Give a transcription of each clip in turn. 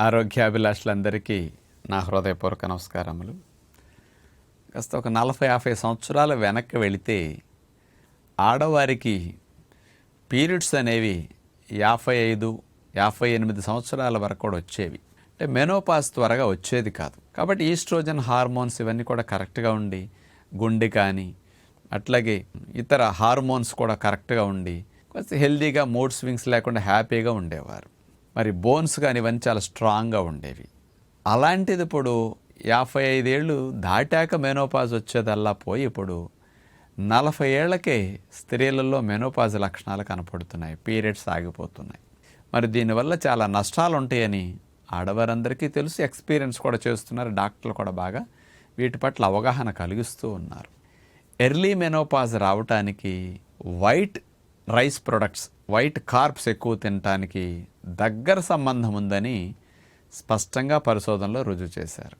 ఆరోగ్యాభిలాషులందరికీ నా హృదయపూర్వక నమస్కారములు. కాస్త ఒక నలభై యాభై సంవత్సరాల వెనక్కి వెళితే ఆడవారికి పీరియడ్స్ అనేవి యాభై ఐదు యాభై ఎనిమిది సంవత్సరాల వరకు కూడా వచ్చేవి. అంటే మెనోపాస్ త్వరగా వచ్చేది కాదు. కాబట్టి ఈస్ట్రోజన్ హార్మోన్స్ ఇవన్నీ కూడా కరెక్ట్గా ఉండి గుండె కానీ అట్లాగే ఇతర హార్మోన్స్ కూడా కరెక్ట్గా ఉండి కొంచెం హెల్దీగా మూడ్ స్వింగ్స్ లేకుండా హ్యాపీగా ఉండేవారు. మరి బోన్స్ కానీ ఇవన్నీ చాలా స్ట్రాంగ్గా ఉండేవి. అలాంటిది ఇప్పుడు యాభై ఐదేళ్ళు దాటాక మెనోపాజ్ వచ్చేదల్లా పోయి ఇప్పుడు నలభై ఏళ్ళకే స్త్రీలలో మెనోపాజ్ లక్షణాలు కనపడుతున్నాయి పీరియడ్స్ ఆగిపోతున్నాయి. మరి దీనివల్ల చాలా నష్టాలు ఉంటాయని ఆడవారందరికీ తెలుసు ఎక్స్పీరియన్స్ కూడా చేస్తున్నారు డాక్టర్లు కూడా బాగా వీటి పట్ల అవగాహన కలిగిస్తూ ఉన్నారు. ఎర్లీ మెనోపాజ్ రావటానికి white rice products white carbs ఎక్కువ తినటానికి దగ్గర సంబంధం ఉందని స్పష్టంగా పరిశోధనలో రుజువు చేశారు.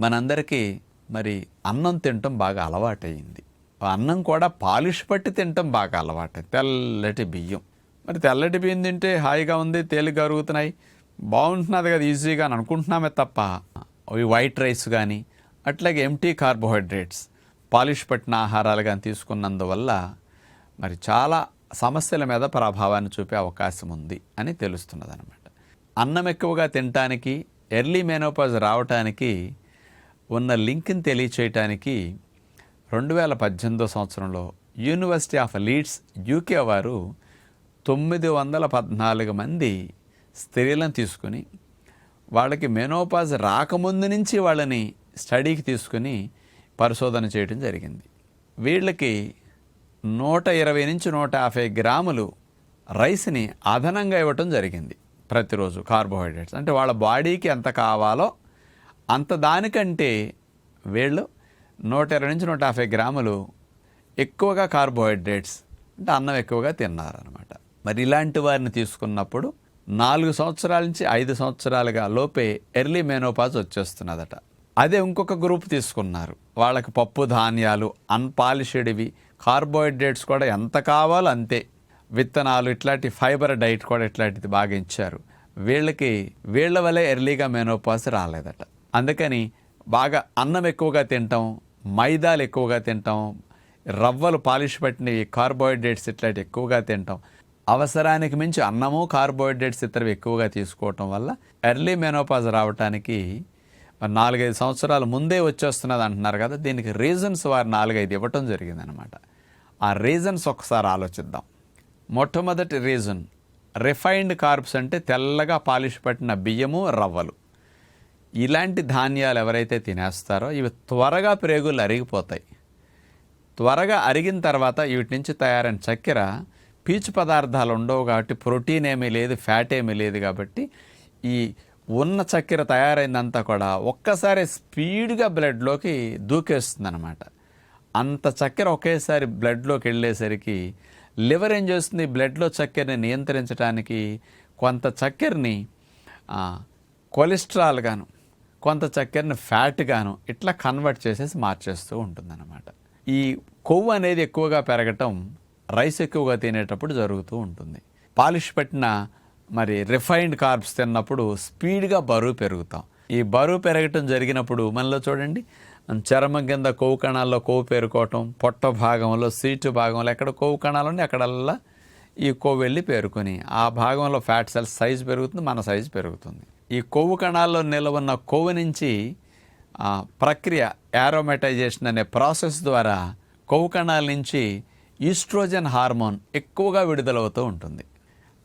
మనందరికీ మరి అన్నం తినటం బాగా అలవాటైంది అన్నం కూడా పాలిష్ పట్టి తినటం బాగా అలవాటు. తెల్లటి బియ్యం. మరి తెల్లటి బియ్యం తింటే హాయిగా ఉంది తేలిగ్గా అరుగుతున్నాయి. బాగుంటున్నది కదా ఈజీగా అని అనుకుంటున్నామే తప్ప అవి వైట్ రైస్ కానీ అట్లాగే ఎంటీ కార్బోహైడ్రేట్స్ పాలిష్ పట్టిన ఆహారాలు కానీ తీసుకున్నందువల్ల మరి చాలా సమస్యల మీద ప్రభావాన్ని చూపే అవకాశం ఉంది అని తెలుస్తున్నది అనమాట అన్నం ఎక్కువగా తినటానికి ఎర్లీ మెనోపాజ్ రావటానికి ఉన్న లింక్ని తెలియచేయటానికి రెండు వేల పద్దెనిమిదో సంవత్సరంలో యూనివర్సిటీ ఆఫ్ లీడ్స్ యూకే వారు తొమ్మిది వందల పద్నాలుగు మంది స్త్రీలను తీసుకుని వాళ్ళకి మెనోపాజ్ రాకముందు నుంచి వాళ్ళని స్టడీకి తీసుకుని పరిశోధన చేయడం జరిగింది. వీళ్ళకి నూట ఇరవై నుంచి నూట యాభై గ్రాములు రైస్ని అదనంగా ఇవ్వటం జరిగింది ప్రతిరోజు కార్బోహైడ్రేట్స్. అంటే వాళ్ళ బాడీకి ఎంత కావాలో అంత దానికంటే వీళ్ళు నూట ఇరవై నుంచి నూట యాభై గ్రాములు ఎక్కువగా కార్బోహైడ్రేట్స్ అంటే అన్నం ఎక్కువగా తిన్నారనమాట మరి ఇలాంటి వారిని తీసుకున్నప్పుడు నాలుగు సంవత్సరాల నుంచి ఐదు సంవత్సరాలుగా లోపే ఎర్లీ మెనోపాజ్ వచ్చేస్తున్నదట. అదే ఇంకొక గ్రూప్ తీసుకున్నారు. వాళ్ళకి పప్పు ధాన్యాలు అన్పాలిష్డ్వి కార్బోహైడ్రేట్స్ కూడా ఎంత కావాలో అంతే. విత్తనాలు ఇట్లాంటి ఫైబర్ డైట్ కూడా ఇట్లాంటిది బాగా ఇచ్చారు. వీళ్ళకి వీళ్ళ వల్లే ఎర్లీగా మెనోపాస్ రాలేదట. అందుకని బాగా అన్నం ఎక్కువగా తింటాం మైదాలు ఎక్కువగా తింటాం రవ్వలు పాలిష్ పట్టినవి కార్బోహైడ్రేట్స్ ఇట్లాంటి ఎక్కువగా తింటాం. అవసరానికి మించి అన్నము కార్బోహైడ్రేట్స్ ఇతరవి ఎక్కువగా తీసుకోవటం వల్ల ఎర్లీ మెనోపాజ్ రావటానికి మరి నాలుగైదు సంవత్సరాల ముందే వచ్చేస్తున్నది అంటున్నారు కదా దీనికి రీజన్స్ వారు నాలుగైదు ఇవ్వటం జరిగిందనమాట ఆ రీజన్స్ ఒకసారి ఆలోచిద్దాం. మొట్టమొదటి రీజన్ రిఫైన్డ్ కార్బ్స్ అంటే తెల్లగా పాలిష్ పట్టిన బియ్యము రవ్వలు. ఇలాంటి ధాన్యాలు ఎవరైతే తినేస్తారో ఇవి త్వరగా ప్రేగులు అరిగిపోతాయి. త్వరగా అరిగిన తర్వాత వీటి నుంచి తయారైన చక్కెర పీచు పదార్థాలు ఉండవు కాబట్టి ప్రోటీన్ ఏమీ లేదు ఫ్యాట్ ఏమీ లేదు కాబట్టి ఈ ఉన్న చక్కెర తయారైందంతా కూడా ఒక్కసారి స్పీడ్గా బ్లడ్లోకి దూకేస్తుంది అనమాట అంత చక్కెర ఒకేసారి బ్లడ్లోకి వెళ్ళేసరికి లివర్ ఏం చేస్తుంది? బ్లడ్లో చక్కెరని నియంత్రించడానికి కొంత చక్కెరని కొలెస్ట్రాల్ గాను కొంత చక్కెరని ఫ్యాట్ గాను ఇట్లా కన్వర్ట్ చేసేసి మార్చేస్తూ ఉంటుందన్నమాట. ఈ కొవ్వు అనేది ఎక్కువగా పెరగటం రైస్ ఎక్కువగా తినేటప్పుడు జరుగుతూ ఉంటుంది. పాలిష్ పెట్టిన మరి రిఫైన్డ్ కార్బ్స్ తిన్నప్పుడు స్పీడ్గా బరువు పెరుగుతాం. ఈ బరువు పెరగటం జరిగినప్పుడు మనలో చూడండి చర్మం కింద కొవ్వు కణాల్లో కొవ్వు పేరుకోవటం పొట్ట భాగంలో సీటు భాగంలో ఎక్కడ కొవ్వు కణాలు ఉండి అక్కడల్లా ఈ కొవ్వు వెళ్ళి పేరుకొని ఆ భాగంలో ఫ్యాట్ సెల్స్ సైజు పెరుగుతుంది మన సైజు పెరుగుతుంది. ఈ కొవ్వు కణాల్లో నిలవన్న కొవ్వు నుంచి ప్రక్రియ యారోమెటైజేషన్ అనే ప్రాసెస్ ద్వారా కొవ్వు కణాల నుంచి ఈస్ట్రోజన్ హార్మోన్ ఎక్కువగా విడుదలవుతూ ఉంటుంది.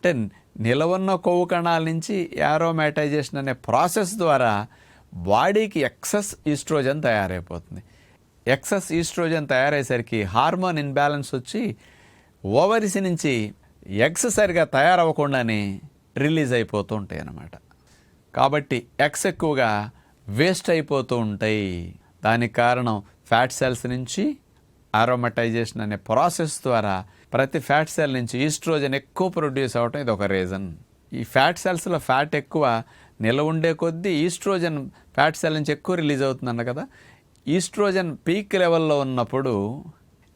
అంటే నిలవన్న కొవ్వు కణాల నుంచి యారోమెటైజేషన్ అనే ప్రాసెస్ ద్వారా బాడీకి ఎక్సెస్ ఈస్ట్రోజన్ తయారైపోతుంది. ఎక్సెస్ ఈస్ట్రోజన్ తయారయ్యేసరికి హార్మోన్ ఇన్బ్యాలెన్స్ వచ్చి ఓవరీస్ నుంచి ఎగ్స్ సరిగా తయారవ్వకుండానే రిలీజ్ అయిపోతూ ఉంటాయి అన్నమాట. కాబట్టి ఎగ్స్ ఎక్కువగా వేస్ట్ అయిపోతూ ఉంటాయి. దానికి కారణం ఫ్యాట్ సెల్స్ నుంచి ఆరోమటైజేషన్ అనే ప్రాసెస్ ద్వారా ప్రతి ఫ్యాట్ సెల్ నుంచి ఈస్ట్రోజన్ ఎక్కువ ప్రొడ్యూస్ అవ్వటం ఇది ఒక రీజన్. ఈ ఫ్యాట్ సెల్స్లో ఫ్యాట్ ఎక్కువ నిల్వ ఉండే కొద్దీ ఈస్ట్రోజన్ ఫ్యాట్ సెల్ నుంచి ఎక్కువ రిలీజ్ అవుతుందన్న కదా? ఈస్ట్రోజన్ పీక్ లెవెల్లో ఉన్నప్పుడు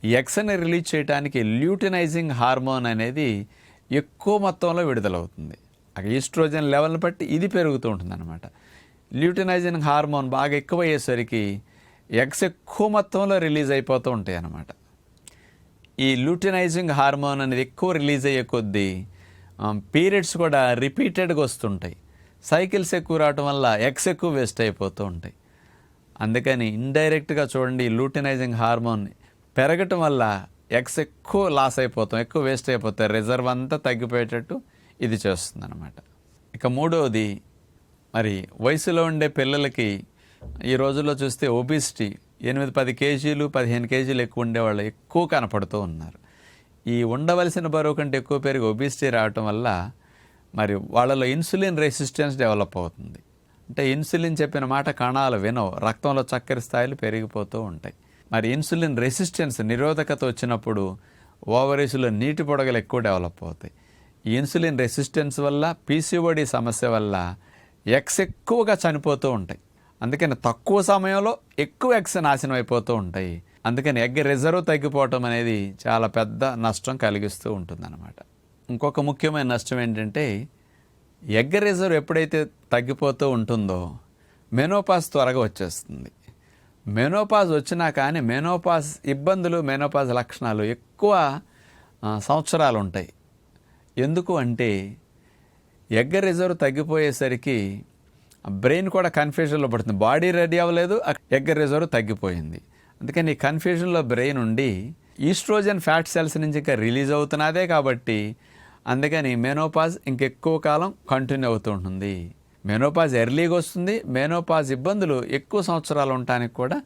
ఎక్స్ని రిలీజ్ చేయడానికి ల్యూటినైజింగ్ హార్మోన్ అనేది ఎక్కువ మొత్తంలో విడుదలవుతుంది. ఆ ఈస్ట్రోజన్ లెవెల్ని బట్టి ఇది పెరుగుతూ ఉంటుంది అనమాట ల్యూటినైజింగ్ హార్మోన్ బాగా ఎక్కువ అయ్యేసరికి ఎగ్స్ ఎక్కువ మొత్తంలో రిలీజ్ అయిపోతూ ఉంటాయి అన్నమాట ఈ లూటినైజింగ్ హార్మోన్ అనేది ఎక్కువ రిలీజ్ అయ్యే కొద్దీ పీరియడ్స్ కూడా రిపీటెడ్గా వస్తుంటాయి. సైకిల్స్ ఎక్కువ రావటం వల్ల ఎక్స్ ఎక్కువ వేస్ట్ అయిపోతూ ఉంటాయి. అందుకని ఇండైరెక్ట్గా చూడండి లూటినైజింగ్ హార్మోన్ పెరగటం వల్ల ఎక్స్ ఎక్కువ లాస్ అయిపోతాం ఎక్కువ వేస్ట్ అయిపోతాయి. రిజర్వ్ అంతా తగ్గిపోయేటట్టు ఇది చేస్తుంది అనమాట ఇక మూడవది మరి వయసులో ఉండే పిల్లలకి ఈ రోజుల్లో చూస్తే ఒబిసిటీ ఎనిమిది పది కేజీలు పదిహేను కేజీలు ఎక్కువ ఉండేవాళ్ళు ఎక్కువ కనపడుతూ ఉన్నారు. ఈ ఉండవలసిన బరువు కంటే ఎక్కువ పెరిగి ఒబిసిటీ రావటం వల్ల మరి వాళ్ళలో ఇన్సులిన్ రెసిస్టెన్స్ డెవలప్ అవుతుంది. అంటే ఇన్సులిన్ చెప్పిన మాట కణాలు వినవు. రక్తంలో చక్కెర స్థాయిలు పెరిగిపోతూ ఉంటాయి. మరి ఇన్సులిన్ రెసిస్టెన్స్ నిరోధకత వచ్చినప్పుడు ఓవరీస్లో నీటి పొడగలు ఎక్కువ డెవలప్ అవుతాయి. ఈ ఇన్సులిన్ రెసిస్టెన్స్ వల్ల పీసీఓడి సమస్య వల్ల ఎక్స్ ఎక్కువగా చనిపోతూ ఉంటాయి. అందుకని తక్కువ సమయంలో ఎక్కువ ఎగ్స్ నాశనం అయిపోతూ ఉంటాయి. అందుకని ఎగ్ రిజర్వ్ తగ్గిపోవటం అనేది చాలా పెద్ద నష్టం కలిగిస్తూ ఉంటుందన్నమాట. ఇంకొక ముఖ్యమైన నష్టం ఏంటంటే ఎగ్ రిజర్వ్ ఎప్పుడైతే తగ్గిపోతూ ఉంటుందో మెనోపాస్ త్వరగా వచ్చేస్తుంది. మెనోపాజ్ వచ్చినా కానీ మెనోపాజ్ ఇబ్బందులు మెనోపాజ్ లక్షణాలు ఎక్కువ సంవత్సరాలు ఉంటాయి. ఎందుకు అంటే ఎగ్ రిజర్వ్ తగ్గిపోయేసరికి బ్రెయిన్ కూడా కన్ఫ్యూజన్లో పడుతుంది. బాడీ రెడీ అవ్వలేదు ఎగ్ రిజర్వ్ తగ్గిపోయింది. అందుకని ఈ కన్ఫ్యూజన్లో బ్రెయిన్ ఉండి ఈస్ట్రోజన్ ఫ్యాట్ సెల్స్ నుంచి ఇంకా రిలీజ్ అవుతున్నదే కాబట్టి అందుకని మెనోపాజ్ ఇంకెక్కువ కాలం కంటిన్యూ అవుతుంటుంది మెనోపాజ్ ఎర్లీగా వస్తుంది మెనోపాజ్ ఇబ్బందులు ఎక్కువ సంవత్సరాలు ఉండటానికి కూడా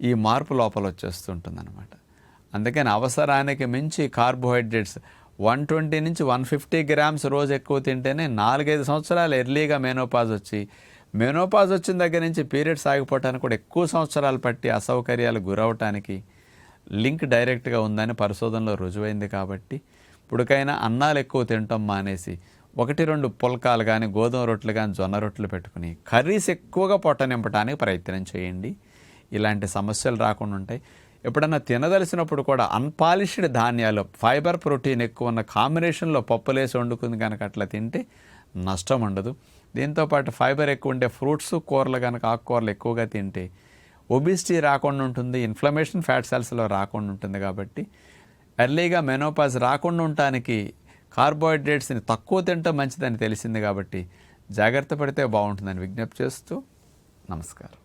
ఈ మార్పు లోపల వచ్చేస్తుంటుంది అనమాట అందుకని అవసరానికి మించి కార్బోహైడ్రేట్స్ వన్ ట్వంటీ నుంచి వన్ ఫిఫ్టీ గ్రామ్స్ రోజు ఎక్కువ తింటేనే నాలుగైదు సంవత్సరాలు ఎర్లీగా మెనోపాజ్ వచ్చి మెనోపాజ్ వచ్చిన దగ్గర నుంచి పీరియడ్స్ ఆగిపోవటానికి కూడా ఎక్కువ సంవత్సరాలు పట్టి అసౌకర్యాలు గురవటానికి లింక్ డైరెక్ట్గా ఉందని పరిశోధనలో రుజువైంది కాబట్టి ఇప్పుడుకైనా అన్నాలు ఎక్కువ తినటం మానేసి ఒకటి రెండు పుల్కాలు కానీ గోధుమ రొట్టెలు కానీ జొన్న రొట్టెలు పెట్టుకుని కర్రీస్ ఎక్కువగా పొట్ట నింపడానికి ప్రయత్నం చేయండి. ఇలాంటి సమస్యలు రాకుండా ఉంటాయి. ఎప్పుడన్నా తినదలిసినప్పుడు కూడా అన్పాలిష్డ్ ధాన్యాలు ఫైబర్ ప్రోటీన్ ఎక్కువ ఉన్న కాంబినేషన్లో పప్పులేసి వండుకుంది కనుక అట్లా తింటే నష్టం ఉండదు. దీంతోపాటు ఫైబర్ ఎక్కువ ఉండే ఫ్రూట్స్ కూరలు కనుక ఆకుకూరలు ఎక్కువగా తింటే ఒబిసిటీ రాకుండా ఉంటుంది ఇన్ఫ్లమేషన్ ఫ్యాట్ సెల్స్లో రాకుండా ఉంటుంది కాబట్టి ఎర్లీగా మెనోపాజ్ రాకుండా ఉండటానికి కార్బోహైడ్రేట్స్ని తక్కువ తింటే మంచిదని తెలిసింది కాబట్టి జాగ్రత్త పడితే బాగుంటుందని విజ్ఞప్తి చేస్తూ నమస్కారం.